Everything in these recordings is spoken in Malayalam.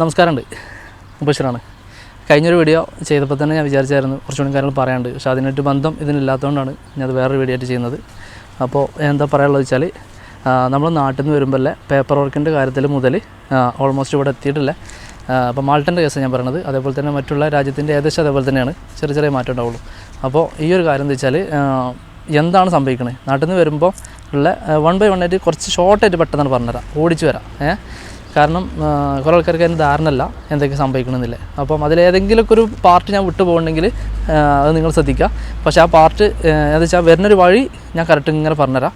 നമസ്കാരമുണ്ട്. മുബഷറാണ്. കഴിഞ്ഞൊരു വീഡിയോ ചെയ്തപ്പോൾ തന്നെ ഞാൻ വിചാരിച്ചായിരുന്നു കുറച്ചുകൂടി കാര്യങ്ങൾ പറയാണ്ട് പക്ഷേ അതിനായിട്ട് ബന്ധം ഇതിനില്ലാത്തതുകൊണ്ടാണ് ഞാനത് വേറൊരു വീഡിയോ ആയിട്ട് ചെയ്യുന്നത്. അപ്പോൾ എന്താ പറയാനുള്ളത് വെച്ചാൽ നമ്മൾ നാട്ടിൽ നിന്ന് വരുമ്പോൾ പേപ്പർ വർക്കിന്റെ കാര്യത്തിൽ മുതൽ ഓൾമോസ്റ്റ് ഇവിടെ എത്തിയിട്ടില്ല. അപ്പോൾ മാൾട്ടന്റെ കേസ് ഞാൻ പറയുന്നത്. അതേപോലെ തന്നെ മറ്റുള്ള രാജ്യത്തിന്റെ ഏകദേശം അതേപോലെ തന്നെയാണ്. ചെറിയ ചെറിയ മാറ്റം ഉണ്ടാവുള്ളൂ. അപ്പോൾ ഈ ഒരു കാര്യം എന്ന് വെച്ചാൽ എന്താണ് സംഭവിക്കുന്നത് നാട്ടിൽ നിന്ന് വരുമ്പോൾ ഉള്ള വൺ ബൈ വൺ ആയിട്ട് കുറച്ച് ഷോർട്ടായിട്ട് പെട്ടെന്നാണ് പറഞ്ഞുതരാം. ഓടിച്ചു വരാം. ഏഹ് കാരണം കുറേ ആൾക്കാർക്ക് അതിന് ധാരണല്ല എന്തൊക്കെ സംഭവിക്കണമെന്നില്ല. അപ്പം അതിലേതെങ്കിലുമൊക്കെ ഒരു പാർട്ട് ഞാൻ വിട്ടു പോകണമെങ്കിൽ അത് നിങ്ങൾ ശ്രദ്ധിക്കുക. പക്ഷേ ആ പാർട്ട് എന്താ വെച്ചാൽ വരുന്നൊരു വഴി ഞാൻ കറക്റ്റ് ഇങ്ങനെ പറഞ്ഞുതരാം.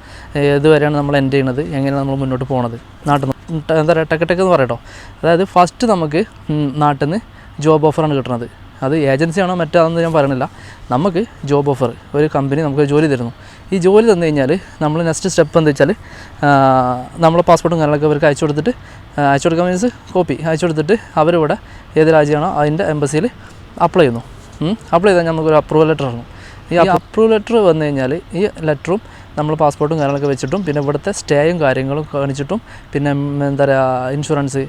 ഇതുവരെയാണ് നമ്മൾ എൻഡ് ചെയ്യണത് എങ്ങനെയാണ് നമ്മൾ മുന്നോട്ട് പോകണത് നാട്ടിൽ നിന്ന് എന്താ പറയുക ടെക്ക് ടെക്ക് എന്ന് പറയട്ടോ. അതായത് ഫസ്റ്റ് നമുക്ക് നാട്ടിൽ നിന്ന് ജോബ് ഓഫറാണ് കിട്ടുന്നത് അത് ഏജൻസിയാണോ മറ്റാണെന്ന് ഞാൻ പറയണില്ല നമുക്ക് ജോബ് ഓഫർ ഒരു കമ്പനി നമുക്ക് ജോലി തരുന്നു. ഈ ജോലി തന്നു കഴിഞ്ഞാൽ നമ്മൾ നെക്സ്റ്റ് സ്റ്റെപ്പ് എന്താ വെച്ചാൽ നമ്മൾ പാസ്പോർട്ടും കാര്യങ്ങളൊക്കെ അവർക്ക് അയച്ചു കൊടുത്തിട്ട് അയച്ചു കൊടുക്കാൻ മീൻസ് കോപ്പി അയച്ചു കൊടുത്തിട്ട് അവരിവിടെ ഏത് രാജ്യമാണോ അതിന്റെ എംബസിയിൽ അപ്ലൈ ചെയ്യുന്നു. അപ്ലൈ ചെയ്താൽ നമുക്കൊരു അപ്രൂവൽ ലെറ്റർ ഇറങ്ങും. ഈ അപ്രൂവൽ ലെറ്റർ വന്നു കഴിഞ്ഞാൽ ഈ ലെറ്ററും നമ്മൾ പാസ്പോർട്ടും കാര്യങ്ങളൊക്കെ വെച്ചിട്ടും പിന്നെ ഇവിടുത്തെ സ്റ്റേയും കാര്യങ്ങളും കാണിച്ചിട്ടും പിന്നെ എന്താ പറയുക ഇൻഷുറൻസ്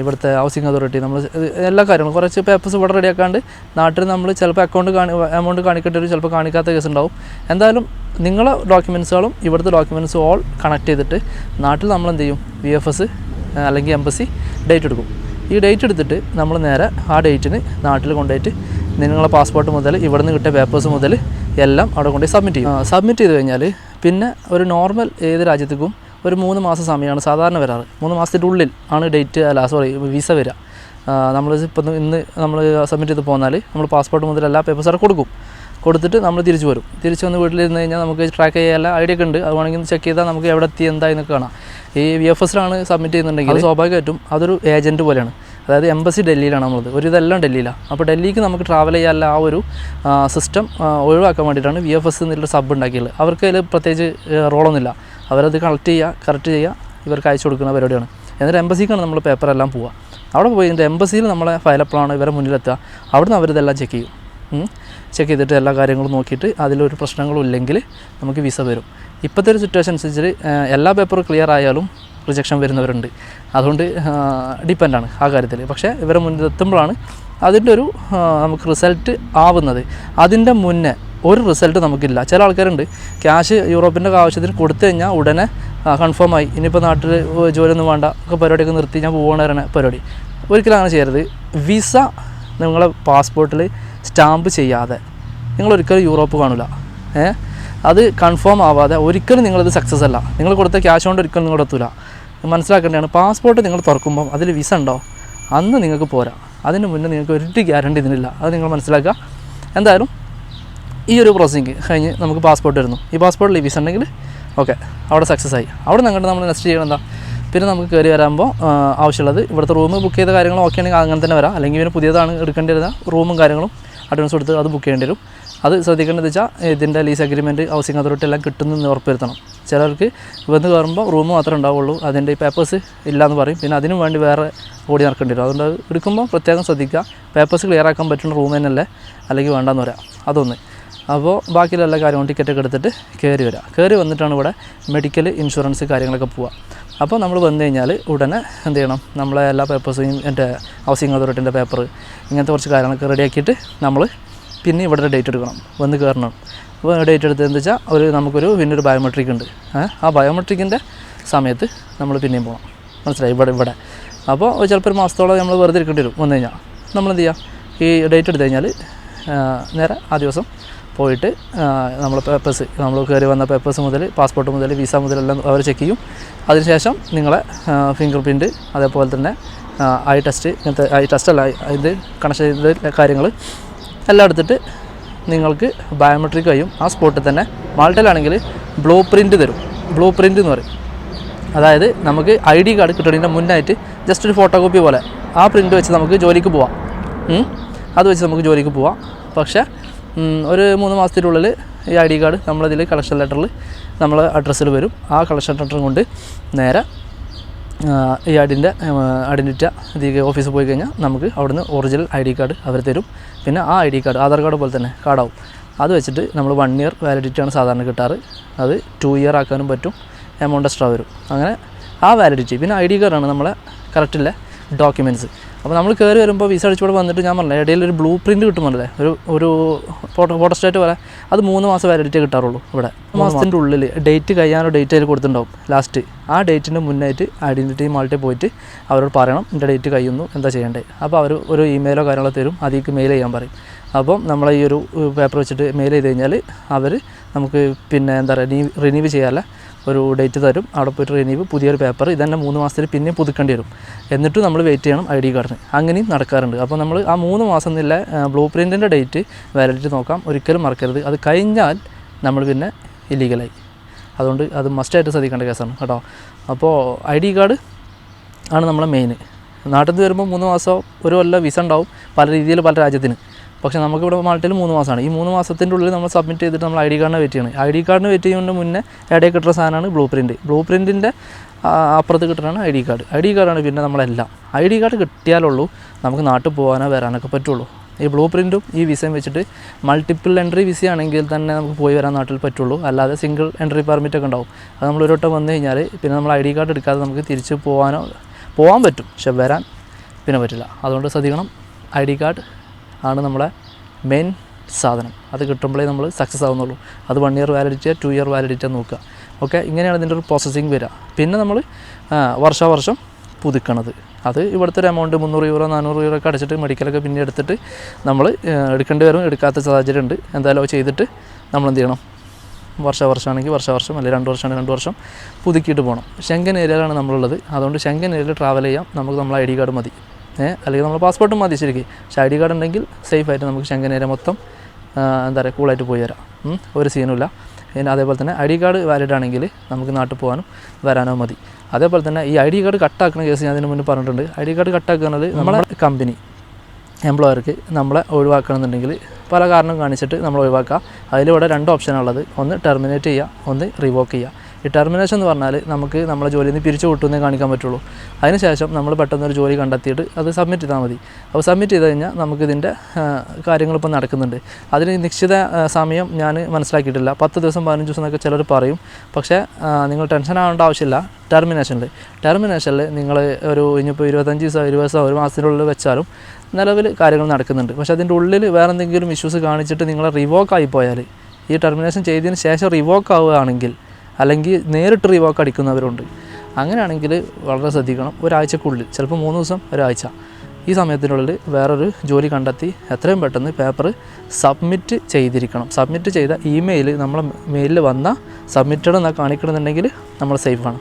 ഇവിടുത്തെ ഹൗസിംഗ് അതോറിറ്റി നമ്മൾ എല്ലാ കാര്യങ്ങളും കുറച്ച് പേപ്പേഴ്സ് ഇവിടെ റെഡിയാക്കാണ്ട് നാട്ടിൽ നമ്മൾ ചിലപ്പോൾ അക്കൗണ്ട് കാണി എമൗണ്ട് കാണിക്കേണ്ടി വരും ചിലപ്പോൾ കാണിക്കാത്ത കേസ് ഉണ്ടാവും. എന്തായാലും നിങ്ങളെ ഡോക്യുമെൻസുകളും ഇവിടുത്തെ ഡോക്യുമെൻസും ഓൾ കണക്ട് ചെയ്തിട്ട് നാട്ടിൽ നമ്മൾ എന്ത് ചെയ്യും? വി എഫ് എസ് അല്ലെങ്കിൽ എംബസി ഡേറ്റ് എടുക്കും. ഈ ഡേറ്റ് എടുത്തിട്ട് നമ്മൾ നേരെ ആ ഡേറ്റിന് നാട്ടിൽ കൊണ്ടുപോയിട്ട് നിങ്ങളെ പാസ്പോർട്ട് മുതൽ ഇവിടെ നിന്ന് കിട്ടിയ പേപ്പേഴ്സ് മുതൽ എല്ലാം അവിടെ കൊണ്ടുപോയി സബ്മിറ്റ് ചെയ്യും. സബ്മിറ്റ് ചെയ്ത് കഴിഞ്ഞാൽ പിന്നെ ഒരു നോർമൽ ഏത് രാജ്യത്തേക്കും ഒരു മൂന്ന് മാസം സമയമാണ് സാധാരണ വരാറ്. മൂന്ന് മാസത്തിന്റെ ഉള്ളിൽ ആണ് ഡേറ്റ് അല്ല സോറി വിസ വരിക. നമ്മൾ ഇപ്പം ഇന്ന് നമ്മൾ സബ്മിറ്റ് ചെയ്ത് പോന്നാൽ നമ്മൾ പാസ്പോർട്ട് മുതൽ എല്ലാ പേപ്പേഴ്സ് അവിടെ കൊടുക്കും. കൊടുത്തിട്ട് നമ്മൾ തിരിച്ചു വരും. തിരിച്ച് വന്ന് വീട്ടിലിരുന്ന് കഴിഞ്ഞാൽ നമുക്ക് ട്രാക്ക് ചെയ്യാൻ എല്ലാ ഐഡിയ ഒക്കെ ഉണ്ട്. അത് വേണമെങ്കിൽ ചെക്ക് ചെയ്താൽ നമുക്ക് എവിടെ എത്തി എന്തായെന്നൊക്കെ കാണാം. ഈ വി എഫ് എസിലാണ് സബ്മിറ്റ് ചെയ്യുന്നുണ്ടെങ്കിൽ സ്വാഭാവികമായിട്ടും അതൊരു ഏജന്റ് പോലെയാണ്. അതായത് എംബസി ഡൽഹിയിലാണ് നമ്മളത്. ഒരു ഇതെല്ലാം ഡൽഹിയിലാണ് അപ്പോൾ ഡൽഹിക്ക് നമുക്ക് ട്രാവൽ ചെയ്യാനുള്ള ആ ഒരു സിസ്റ്റം ഒഴിവാക്കാൻ വേണ്ടിയിട്ടാണ് വി എഫ് എസ് എന്നുള്ള സബ് ഉണ്ടാക്കിയുള്ളത് അവർക്ക് അതിൽ പ്രത്യേകിച്ച് റോളൊന്നുമില്ല അവരത് കളക്ട് ചെയ്യുക കറക്റ്റ് ചെയ്യുക ഇവർക്ക് അയച്ചു കൊടുക്കുന്ന പരിപാടിയാണ്. എന്നിട്ട് എംബസിക്കാണ് നമ്മൾ പേപ്പറെല്ലാം പോവുക. അവിടെ പോയി എന്റെ എംബസിയിൽ നമ്മളെ ഫയൽ എപ്പോഴാണ് ഇവരെ മുന്നിലെത്തുക. അവിടുന്ന് അവരിതെല്ലാം ചെക്ക് ചെയ്യും. ചെക്ക് ചെയ്തിട്ട് എല്ലാ കാര്യങ്ങളും നോക്കിയിട്ട് അതിലൊരു പ്രശ്നങ്ങളും ഇല്ലെങ്കിൽ നമുക്ക് വിസ വരും. ഇപ്പോഴത്തെ ഒരു സിറ്റുവേഷൻ അനുസരിച്ച് എല്ലാ പേപ്പറും ക്ലിയർ ആയാലും റിജക്ഷൻ വരുന്നവരുണ്ട്. അതുകൊണ്ട് ഡിപ്പെൻഡാണ് ആ കാര്യത്തിൽ പക്ഷേ ഇവരെ മുന്നിലെത്തുമ്പോഴാണ് അതിന്റെ ഒരു നമുക്ക് റിസൾട്ട് ആവുന്നത്. അതിന്റെ മുന്നേ ഒരു റിസൾട്ട് നമുക്കില്ല. ചില ആൾക്കാരുണ്ട്. ക്യാഷ് യൂറോപ്പിന്റെ ആവശ്യത്തിന് കൊടുത്തു കഴിഞ്ഞാൽ ഉടനെ കൺഫേം ആയി. ഇനിയിപ്പോൾ നാട്ടിൽ ജോലിയൊന്നും വേണ്ട. ഒക്കെ പരിപാടിയൊക്കെ നിർത്തി ഞാൻ പോകണ വരണ പരിപാടി. ഒരിക്കലും അങ്ങനെ ചെയ്യരുത്. വിസ നിങ്ങളെ പാസ്പോർട്ടിൽ സ്റ്റാമ്പ് ചെയ്യാതെ. നിങ്ങൾ ഒരിക്കലും യൂറോപ്പ് കാണില്ല ഏഹ് അത് കൺഫേം ആവാതെ ഒരിക്കലും നിങ്ങളത് സക്സസ് അല്ല. നിങ്ങൾ കൊടുത്ത ക്യാഷ് കൊണ്ട് ഒരിക്കലും നിങ്ങൾ എത്തൂല. മനസ്സിലാക്കേണ്ടതാണ്. പാസ്പോർട്ട് നിങ്ങൾ തുറക്കുമ്പം അതിൽ വിസ ഉണ്ടോ? അന്ന് നിങ്ങൾക്ക് പോരാ. അതിന് മുന്നേ നിങ്ങൾക്ക് ഒരു ഗ്യാരണ്ടി ഇതിനില്ല. അത് നിങ്ങൾ മനസ്സിലാക്കുക. എന്തായാലും ഈ ഒരു പ്രോസസ്സിങ് കഴിഞ്ഞ് നമുക്ക് പാസ്പോർട്ട് വരുന്നു. ഈ പാസ്പോർട്ടിൽ വിസ ഉണ്ടെങ്കിൽ ഓക്കെ അവിടെ സക്സസ് ആയി. അവിടെ നിന്ന് നമ്മൾ നെക്സ്റ്റ് ചെയ്യണം എന്താ? പിന്നെ നമുക്ക് കയറി വരുമ്പോൾ ആവശ്യമുള്ളത് ഇവിടുത്തെ റൂം ബുക്ക് ചെയ്ത കാര്യങ്ങളും ഓക്കെ ആണെങ്കിൽ അങ്ങനെ തന്നെ വരാം. അല്ലെങ്കിൽ പിന്നെ പുതിയതാണ് എടുക്കേണ്ടി വരുന്ന റൂമും കാര്യങ്ങളും അഡ്വാൻസ് കൊടുത്ത് അത് ബുക്ക് ചെയ്യേണ്ടി വരും. അത് ശ്രദ്ധിക്കേണ്ടത് വെച്ചാൽ ഇതിന്റെ ലീസ് അഗ്രിമെന്റ് ഹൗസിംഗ് അതോറിറ്റി എല്ലാം കിട്ടുന്നെന്ന് ഉറപ്പുവരുത്തണം. ചിലർക്ക് വന്ന് കയറുമ്പോൾ റൂം മാത്രമേ ഉണ്ടാവുള്ളൂ. അതിന്റെ പേപ്പേഴ്സ് ഇല്ലയെന്ന് പറയും. പിന്നെ അതിനും വേണ്ടി വേറെ ഓടി നടക്കേണ്ടി വരും. അതുകൊണ്ട് അത് എടുക്കുമ്പോൾ പ്രത്യേകം ശ്രദ്ധിക്കുക. പേപ്പേഴ്സ് ക്ലിയർ ആക്കാൻ പറ്റുന്ന റൂം തന്നെയല്ലേ? അല്ലെങ്കിൽ വേണ്ടെന്ന് പറയാം. അതൊന്ന്. അപ്പോൾ ബാക്കിയുള്ള എല്ലാ കാര്യവും ടിക്കറ്റൊക്കെ എടുത്തിട്ട് കയറി വരാം. കയറി വന്നിട്ടാണ് ഇവിടെ മെഡിക്കൽ ഇൻഷുറൻസ് കാര്യങ്ങളൊക്കെ പോവുക. അപ്പോൾ നമ്മൾ വന്നു കഴിഞ്ഞാൽ ഉടനെ എന്ത് ചെയ്യണം? നമ്മളെ എല്ലാ പേപ്പേഴ്സും എന്റെ ഹൗസിംഗ് അതോറിറ്റിന്റെ പേപ്പർ ഇങ്ങനത്തെ കുറച്ച് കാര്യങ്ങളൊക്കെ റെഡിയാക്കിയിട്ട് നമ്മൾ പിന്നെ ഇവിടെ ഡേറ്റ് എടുക്കണം. വന്ന് കയറണം. അപ്പോൾ ഡേറ്റ് എടുത്തത് വെച്ചാൽ ഒരു നമുക്കൊരു പിന്നെ ഒരു ബയോമെട്രിക് ഉണ്ട് ആ ബയോമെട്രിക്കിന്റെ സമയത്ത് നമ്മൾ പിന്നെയും പോകണം. മനസ്സിലായി? ഇവിടെ ഇവിടെ. അപ്പോൾ ചിലപ്പോൾ ഒരു മാസത്തോളം നമ്മൾ വെറുതെ ഇരിക്കേണ്ടി വരും. വന്നു കഴിഞ്ഞാൽ നമ്മൾ എന്ത് ചെയ്യുക? ഈ ഡേറ്റ് എടുത്തു കഴിഞ്ഞാൽ നേരെ ആ ദിവസം പോയിട്ട് നമ്മൾ പേപ്പേഴ്സ് നമ്മൾ കയറി വന്ന പേപ്പേഴ്സ് മുതൽ പാസ്പോർട്ട് മുതൽ വിസ മുതലെല്ലാം അവർ ചെക്ക് ചെയ്യും. അതിനുശേഷം നിങ്ങളെ ഫിംഗർ പ്രിന്റ് അതേപോലെ തന്നെ ഐ ടെസ്റ്റ് ഇങ്ങനത്തെ ഐ ടെസ്റ്റ് അല്ല ഇത് കണക്ഷൻ ചെയ്ത കാര്യങ്ങൾ എല്ലാം എടുത്തിട്ട് നിങ്ങൾക്ക് ബയോമെട്രിക് കഴിയും ആ സ്പോട്ടിൽ തന്നെ മാൾട്ടയിലാണെങ്കിൽ ബ്ലൂ പ്രിന്റ് തരും. ബ്ലൂ പ്രിന്റ് എന്ന് പറയും. അതായത് നമുക്ക് ഐ ഡി കാർഡ് കിട്ടുന്നതിന്റെ മുന്നായിട്ട് ജസ്റ്റ് ഒരു ഫോട്ടോ കോപ്പി പോലെ ആ പ്രിന്റ് വെച്ച് നമുക്ക് ജോലിക്ക് പോവാം. അത് വെച്ച് നമുക്ക് ജോലിക്ക് പോവാം. പക്ഷേ ഒരു മൂന്ന് മാസത്തിനുള്ളിൽ ഈ ഐ ഡി കാർഡ് നമ്മളതിൽ കളക്ഷൻ ലെറ്ററിൽ നമ്മൾ അഡ്രസ്സിൽ വരും. ആ കളക്ഷൻ ലെറ്റർ കൊണ്ട് നേരെ ഈ ഐഡിന്റെ ഐഡന്റിറ്റ ഓഫീസിൽ പോയി കഴിഞ്ഞാൽ നമുക്ക് അവിടുന്ന് ഒറിജിനൽ ഐ ഡി കാർഡ് അവർ തരും. പിന്നെ ആ I D card Aadhaar card പോലെ തന്നെ കാർഡാവും അത് വെച്ചിട്ട് നമ്മൾ വൺ ഇയർ വാലിഡിറ്റിയാണ് സാധാരണ കിട്ടാറ്. അത് ടു ഇയർ ആക്കാനും പറ്റും. എമൗണ്ട് എക്സ്ട്രാ വരും. അങ്ങനെ ആ വാലിഡിറ്റി പിന്നെ ഐ ഡി കാർഡാണ് നമ്മളെ കറക്റ്റില്ല ഡോക്യുമെന്റ്സ് അപ്പോൾ നമ്മൾ കയറി വരുമ്പോൾ വിസ അടിച്ചുകൂടെ വന്നിട്ട് ഞാൻ പറഞ്ഞില്ല ഇടയിൽ ഒരു ബ്ലൂ പ്രിന്റ് കിട്ടുന്നുണ്ടല്ലേ? ഒരു ഒരു ഫോട്ടോ ഫോട്ടോ സ്റ്റേറ്റ് പോലെ. അത് മൂന്ന് മാസം വാലിഡിറ്റി കിട്ടാറുള്ളൂ ഇവിടെ. മാസത്തിന്റെ ഉള്ളിൽ ഡേറ്റ് കഴിയാനോ ഡേറ്റ് അതിൽ കൊടുത്തിട്ടുണ്ടാവും. ലാസ്റ്റ് ആ ഡേറ്റിന്റെ മുന്നായിട്ട് ഐഡന്റിറ്റി മാൾട്ടിൽ പോയിട്ട് അവരോട് പറയണം എന്റെ ഡേറ്റ് കഴിയുന്നു എന്താ ചെയ്യേണ്ടത്? അപ്പോൾ അവർ ഒരു ഇമെയിലോ കാര്യങ്ങളോ തരും അതിലേക്ക് മെയിൽ ചെയ്യാൻ പറയും. അപ്പം നമ്മൾ ഈ ഒരു പേപ്പർ വെച്ചിട്ട് മെയിൽ ചെയ്ത് കഴിഞ്ഞാൽ അവർ നമുക്ക് പിന്നെ എന്താ പറയുക റിന്യൂ ചെയ്യാനുള്ള ഒരു ഡേറ്റ് തരും. അവിടെ പോയിട്ട് റിനീവ് പുതിയൊരു പേപ്പർ ഇതന്നെ മൂന്ന് മാസത്തിൽ പിന്നെയും പുതുക്കേണ്ടി വരും. എന്നിട്ട് നമ്മൾ വെയിറ്റ് ചെയ്യണം ഐ ഡി കാർഡിന്. അങ്ങനെയും നടക്കാറുണ്ട്. അപ്പോൾ നമ്മൾ ആ മൂന്ന് മാസം നില ബ്ലൂ പ്രിന്റിന്റെ ഡേറ്റ് വാലിഡിറ്റി നോക്കാം. ഒരിക്കലും മറക്കരുത്. അത് കഴിഞ്ഞാൽ നമ്മൾ പിന്നെ ഇല്ലീഗലായി അതുകൊണ്ട് അത് മസ്റ്റായിട്ട് ശ്രദ്ധിക്കേണ്ട കേസാണ് കേട്ടോ. അപ്പോൾ ഐ ഡി കാർഡ് ആണ് നമ്മളെ മെയിൻ നാട്ടിൽ നിന്ന് വരുമ്പോൾ മൂന്ന് മാസം ഒരു കൊല്ലം വിസ ഉണ്ടാവും. പല രീതിയിൽ പല രാജ്യത്തിന്. പക്ഷേ നമുക്കിവിടെ മാൾട്ടയിൽ മൂന്ന് മാസമാണ്. ഈ മൂന്ന് മാസത്തിന്റെ ഉള്ളിൽ നമ്മൾ സബ്മിറ്റ് ചെയ്തിട്ട് നമ്മൾ ഐ ഡി കാർഡിന് വെയിറ്റ് ചെയ്യണം. ഐ ഡി കാർഡിന് വെയിറ്റ് ചെയ്യുന്നതിന് മുന്നേ ഇടയിൽ കിട്ടുന്ന സാധനമാണ് ബ്ലൂ പ്രിന്റ് ബ്ലൂ പ്രിന്റിന്റെ അപ്പുറത്ത് കിട്ടുന്നതാണ് I D card. I D കാർഡാണ് പിന്നെ നമ്മളെല്ലാം. ഐ ഡി കാർഡ് കിട്ടിയാലുള്ളൂ നമുക്ക് നാട്ടിൽ പോകാനോ വരാനൊക്കെ പറ്റുള്ളൂ. ഈ ബ്ലൂ പ്രിന്റും ഈ വിസയും വെച്ചിട്ട് മൾട്ടിപ്പിൾ എൻട്രി വിസ ആണെങ്കിൽ തന്നെ നമുക്ക് പോയി വരാൻ നാട്ടിൽ പറ്റുള്ളൂ. അല്ലാതെ സിംഗിൾ എൻട്രി പെർമിറ്റ് ഒക്കെ ഉണ്ടാവും. അത് നമ്മൾ ഒരു വട്ടം വന്നു കഴിഞ്ഞാൽ പിന്നെ നമ്മൾ ഐ ഡി കാർഡ് എടുക്കാതെ നമുക്ക് തിരിച്ച് പോകാനോ പോകാൻ പറ്റും. പക്ഷെ വരാൻ പിന്നെ പറ്റില്ല. അതുകൊണ്ട് ശ്രദ്ധിക്കണം. ഐ ഡി കാർഡ് ആണ് നമ്മുടെ മെയിൻ സാധനം. അത് കിട്ടുമ്പോഴേ നമ്മൾ സക്സസ് ആവുന്നുള്ളൂ. അത് വൺ ഇയർ വാലിഡിറ്റിയോ ടു ഇയർ വാലിഡിറ്റിയോ നോക്കുക. ഓക്കെ ഇങ്ങനെയാണ് ഇതിന്റെ ഒരു പ്രോസസ്സിങ് വരിക. പിന്നെ നമ്മൾ വർഷാവർഷം പുതുക്കണത്. അത് ഇവിടുത്തെ ഒരു എമൗണ്ട് മുന്നൂറ് യൂറോ നാനൂറ് യൂറോ ഒക്കെ അടച്ചിട്ട് മെഡിക്കലൊക്കെ പിന്നെ എടുത്തിട്ട് നമ്മൾ എടുക്കേണ്ടി വരും. എടുക്കാത്ത സാഹചര്യം ഉണ്ട്. എന്തായാലും അത് ചെയ്തിട്ട് നമ്മൾ എന്ത് ചെയ്യണം? വർഷാവർഷമാണെങ്കിൽ വർഷാവർഷം അല്ലെങ്കിൽ രണ്ട് വർഷമാണെങ്കിൽ രണ്ട് വർഷം പുതുക്കിയിട്ട് പോകണം. ശങ്കൻ ഏരിയയിലാണ് നമ്മളുള്ളത്. അതുകൊണ്ട് ശങ്കൻ ഏരിയയിൽ ട്രാവൽ ചെയ്യാം. നമുക്ക് നമ്മൾ ഐ ഡി കാർഡ് മതി. അല്ലെങ്കിൽ നമ്മൾ പാസ്പോർട്ടും മതി ശരിക്കും. പക്ഷേ ഐ ഡി കാർഡ് ഉണ്ടെങ്കിൽ സേഫ് ആയിട്ട് നമുക്ക് ശങ്കനേരം മൊത്തം എന്താ പറയുക കൂളായിട്ട് പോയി വരാം. ഒരു സീനുമില്ല പിന്നെ അതേപോലെ തന്നെ ഐ ഡി കാർഡ് വാലിഡ് ആണെങ്കിൽ നമുക്ക് നാട്ടിൽ പോകാനും വരാനോ മതി. അതേപോലെ തന്നെ ഈ ഐ ഡി കാർഡ് കട്ടാക്കുന്ന കേസ് ഞാൻ അതിന് മുന്നേ പറഞ്ഞിട്ടുണ്ട്. ഐ ഡി കാർഡ് കട്ടാക്കുന്നത് നമ്മളെ കമ്പനി എംപ്ലോയർക്ക് നമ്മളെ ഒഴിവാക്കണമെന്നുണ്ടെങ്കിൽ പല കാരണം കാണിച്ചിട്ട് നമ്മൾ ഒഴിവാക്കുക. അതിലൂടെ രണ്ട് ഓപ്ഷനാണുള്ളത് ഒന്ന് ടെർമിനേറ്റ് ചെയ്യുക ഒന്ന് റിവോക്ക് ചെയ്യുക. ഈ ടെർമിനേഷൻ എന്ന് പറഞ്ഞാൽ നമുക്ക് നമ്മളെ ജോലിയിൽ നിന്ന് പിരിച്ചു കൂട്ടുന്നേ കാണിക്കാൻ പറ്റുള്ളൂ. അതിനുശേഷം നമ്മൾ പെട്ടെന്ന് ഒരു ജോലി കണ്ടെത്തിയിട്ട് അത് സബ്മിറ്റ് ചെയ്താൽ മതി. അപ്പോൾ സബ്മിറ്റ് ചെയ്ത് കഴിഞ്ഞാൽ നമുക്കിതിന്റെ കാര്യങ്ങളിപ്പോൾ നടക്കുന്നുണ്ട്. അതിന് നിശ്ചിത സമയം ഞാൻ മനസ്സിലാക്കിയിട്ടില്ല. പത്ത് ദിവസം പതിനഞ്ച് ദിവസം എന്നൊക്കെ ചിലർ പറയും. പക്ഷേ നിങ്ങൾ ടെൻഷൻ ആവേണ്ട ആവശ്യമില്ല. ടെർമിനേഷനിൽ ടെർമിനേഷനിൽ നിങ്ങൾ ഒരു ഇനിയിപ്പോൾ ഇരുപത്തഞ്ച് ദിവസം ഇരുപത് ദിവസം ഒരു മാസത്തിനുള്ളിൽ വെച്ചാലും നിലവിൽ കാര്യങ്ങൾ നടക്കുന്നുണ്ട്. പക്ഷേ അതിന്റെ ഉള്ളിൽ വേറെ എന്തെങ്കിലും ഇഷ്യൂസ് കാണിച്ചിട്ട് നിങ്ങളെ റിവോക്ക് പോയാൽ ഈ ടെർമിനേഷൻ ചെയ്തതിന് ശേഷം റിവോക്ക് ആവുകയാണെങ്കിൽ അല്ലെങ്കിൽ നേരിട്ട് റീവാക്ക് അടിക്കുന്നവരുണ്ട്. അങ്ങനെയാണെങ്കിൽ വളരെ ശ്രദ്ധിക്കണം. ഒരാഴ്ചക്കുള്ളിൽ ചിലപ്പോൾ മൂന്ന് ദിവസം ഒരാഴ്ച. ഈ സമയത്തിനുള്ളിൽ വേറൊരു ജോലി കണ്ടെത്തി എത്രയും പെട്ടെന്ന് പേപ്പർ സബ്മിറ്റ് ചെയ്തിരിക്കണം. സബ്മിറ്റ് ചെയ്ത ഇമെയിൽ നമ്മളെ മെയിലിൽ വന്ന സബ്മിറ്റഡ് എന്നാൽ കാണിക്കണമെന്നുണ്ടെങ്കിൽ നമ്മൾ സേഫ് ആണ്.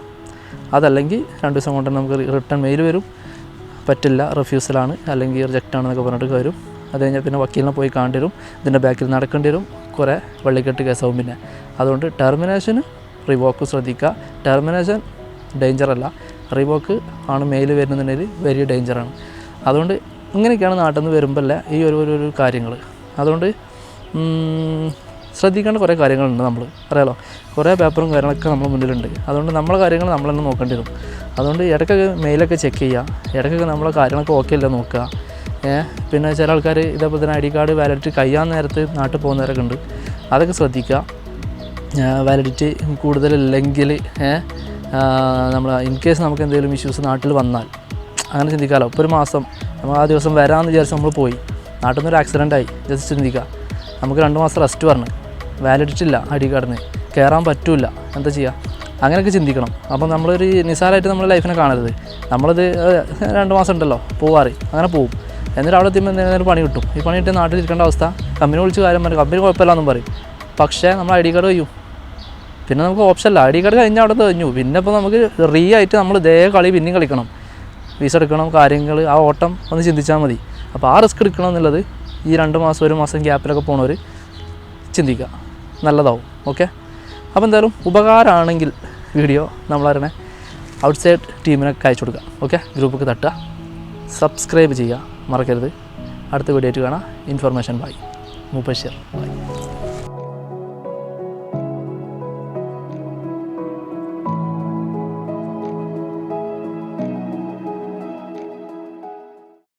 അതല്ലെങ്കിൽ രണ്ട് ദിവസം കൊണ്ട് നമുക്ക് റിട്ടേൺ മെയിൽ വരും. പറ്റില്ല റിഫ്യൂസലാണ് അല്ലെങ്കിൽ റിജക്റ്റ് ആണെന്നൊക്കെ പറഞ്ഞിട്ട് വരും. അത് കഴിഞ്ഞാൽ പിന്നെ വക്കീലിനെ പോയി കാണേണ്ടി വരും. ഇതിന്റെ ബാക്കിൽ നടക്കേണ്ടി വരും. കുറേ വെള്ളിക്കെട്ട് കേസാവും പിന്നെ. അതുകൊണ്ട് ടെർമിനേഷന് റിവോക്ക് ശ്രദ്ധിക്കുക. ടെർമിനേഷൻ ഡേഞ്ചർ അല്ല. റിവോക്ക് ആണ് മെയിൽ വരുന്നുണ്ടെങ്കിൽ വലിയ ഡേഞ്ചറാണ് അതുകൊണ്ട് ഇങ്ങനെയൊക്കെയാണ് നാട്ടിൽ നിന്ന് വരുമ്പോഴല്ലേ ഈ ഒരു ഒരു കാര്യങ്ങൾ. അതുകൊണ്ട് ശ്രദ്ധിക്കേണ്ട കുറേ കാര്യങ്ങളുണ്ട് നമ്മൾ അറിയാലോ? കുറേ പേപ്പറും കാര്യങ്ങളൊക്കെ നമ്മൾ മുന്നിലുണ്ട്. അതുകൊണ്ട് നമ്മളെ കാര്യങ്ങൾ നമ്മൾ തന്നെ നോക്കേണ്ടി വരും. അതുകൊണ്ട് ഇടയ്ക്കൊക്കെ മെയിലൊക്കെ ചെക്ക് ചെയ്യുക. ഇടയ്ക്കൊക്കെ നമ്മളെ കാര്യങ്ങളൊക്കെ ഓക്കെ അല്ല നോക്കുക. പിന്നെ ചില ആൾക്കാർ ഇതേപോലെ തന്നെ ഐ ഡി കാർഡ് വാലറ്റ് കഴിയാൻ നേരത്ത് നാട്ടിൽ പോകുന്നവരൊക്കെ ഉണ്ട്. അതൊക്കെ ശ്രദ്ധിക്കുക. വാലിഡിറ്റി കൂടുതലല്ലെങ്കിൽ നമ്മൾ ഇൻ കേസ് നമുക്ക് എന്തെങ്കിലും ഇഷ്യൂസ് നാട്ടിൽ വന്നാൽ അങ്ങനെ ചിന്തിക്കാമല്ലോ ഇപ്പോൾ ഒരു മാസം നമ്മൾ ആ ദിവസം വരാമെന്ന് വിചാരിച്ച് നമ്മൾ പോയി. നാട്ടിൽ നിന്ന് ഒരു ആക്സിഡന്റ് ആയി. ജസ്റ്റ് ചിന്തിക്കുക നമുക്ക് രണ്ട് മാസം റെസ്റ്റ് പറഞ്ഞു വാലിഡിറ്റി ഇല്ല ഐ ഡി കാർഡിന് കയറാൻ പറ്റില്ല എന്താ ചെയ്യുക അങ്ങനെയൊക്കെ ചിന്തിക്കണം. അപ്പം നമ്മളൊരു നിസാരമായിട്ട് നമ്മൾ ലൈഫിനെ കാണരുത്. നമ്മളത് രണ്ട് മാസം ഉണ്ടല്ലോ പോവാറ്. അങ്ങനെ പോവും. എന്നിട്ട് അവിടെ എത്തുമ്പോൾ എന്തെങ്കിലും പണി കിട്ടും. ഈ പണി കിട്ടിയ നാട്ടിൽ ഇരിക്കേണ്ട അവസ്ഥ. കമ്പനി വിളിച്ച് കാര്യം പറയും കമ്പനി കുഴപ്പമില്ല എന്നും പറയും. പക്ഷേ നമ്മൾ ഐ ഡി കാർഡ് കഴിയും പിന്നെ നമുക്ക് ഓപ്ഷൻ അല്ല ഐ ഡി കാർഡ് കഴിഞ്ഞാൽ അവിടെ കഴിഞ്ഞു പിന്നെ ഇപ്പോൾ നമുക്ക് റീ ആയിട്ട് നമ്മൾ ഇതേ കളി പിന്നെയും കളിക്കണം. വിസ എടുക്കണം കാര്യങ്ങൾ ആ ഓട്ടം ഒന്ന് ചിന്തിച്ചാൽ മതി. അപ്പോൾ ആ റിസ്ക് എടുക്കണം എന്നുള്ളത് ഈ രണ്ട് മാസം ഒരു മാസം ഗ്യാപ്പിലൊക്കെ പോണവർ ചിന്തിക്കുക നല്ലതാവും. ഓക്കെ അപ്പോൾ എന്തായാലും ഉപകാരമാണെങ്കിൽ വീഡിയോ നമ്മളറിനെ ഔട്ട് സൈഡ് ടീമിനൊക്കെ അയച്ചു കൊടുക്കുക ഓക്കെ ഗ്രൂപ്പൊക്കെ തട്ടുക. സബ്സ്ക്രൈബ് ചെയ്യുക. മറക്കരുത്. അടുത്ത വീഡിയോ ആയിട്ട് കാണാം. Information by Mubasheer. ബൈ